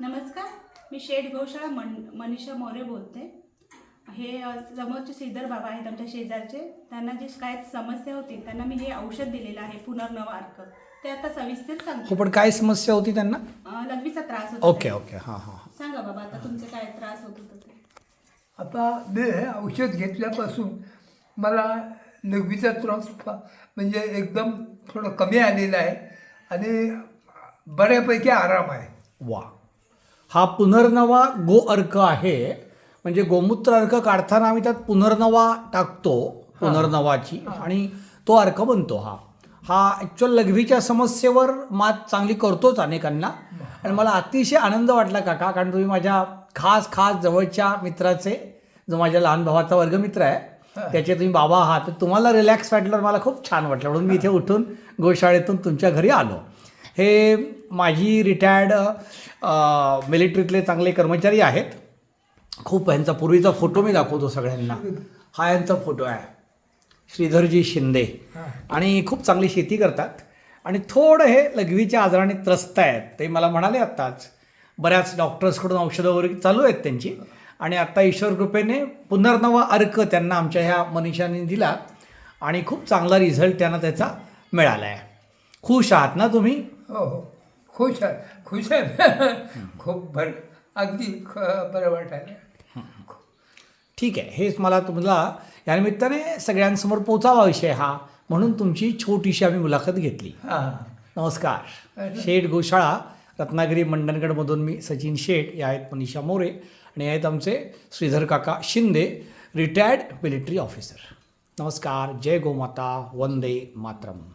नमस्कार मी शेठ गौशाळा मन मनीषा मोरे बोलते. हे समोरचे श्रीधर बाबा आहेत आमच्या शेजारचे. त्यांना जी काय समस्या होती त्यांना मी हे औषध दिलेलं आहे पुनर्नव अर्क ते आता सविस्तर हो सांगतो पण काय समस्या होती त्यांना? लघवीचा त्रास होता. Okay okay. हां हां सांगा बाबा आता तुमचे काय त्रास होत होता आता मी हे औषध घेतल्यापासून मला लघवीचा त्रास म्हणजे एकदम थोडं कमी आलेला आहे आणि बऱ्यापैकी आराम आहे. वा. हा पुनर्नवा गो अर्क आहे. म्हणजे गोमूत्र अर्क काढताना आम्ही त्यात पुनर्नवा टाकतो पुनर्नवाची. आणि तो अर्क बनतो हा. हा ॲक्च्युअल लघवीच्या समस्येवर मात चांगली करतोच अनेकांना. आणि मला अतिशय आनंद वाटला काका कारण तुम्ही माझ्या खास खास जवळच्या मित्राचे जो माझ्या लहान भावाचा वर्गमित्र आहे त्याचे तुम्ही बाबा आहात तुम्हाला रिलॅक्स वाटल्यावर मला खूप छान वाटलं. म्हणून मी इथे उठून गोशाळेतून तुमच्या घरी आलो. हे माझी रिटायर्ड मिलिटरीतले चांगले कर्मचारी आहेत. खूप यांचा पूर्वीचा फोटो मी दाखवतो सगळ्यांना. हा यांचा फोटो आहे. श्रीधरजी शिंदे. आणि खूप चांगली शेती करतात. आणि थोडं हे लघवीच्या आजाराने त्रस्त आहेत. ते मला म्हणाले आत्ताच. बऱ्याच डॉक्टर्सकडून औषधं वगैरे चालू आहेत त्यांची. आणि आत्ता ईश्वर कृपेने पुनर्नवा अर्क त्यांना आमच्या ह्या मनीषाने दिला. आणि खूप चांगला रिझल्ट त्यांना त्याचा मिळाला आहे खुश आहात ना तुम्ही? हो हो. खुश आहे खुश आहे. खूप भर अगदी ख बरं वाटायला. ठीक आहे हेच मला तुम्हाला या निमित्ताने सगळ्यांसमोर पोचावा विषय हा म्हणून तुमची छोटीशी आम्ही मुलाखत घेतली. हां. नमस्कार. शेठ गोशाळा रत्नागिरी मंडणगडमधून मी सचिन शेठ या आहेत मनीषा मोरे आणि आहेत आमचे श्रीधर काका शिंदे रिटायर्ड मिलिटरी ऑफिसर नमस्कार जय गोमाता वंदे मातरम.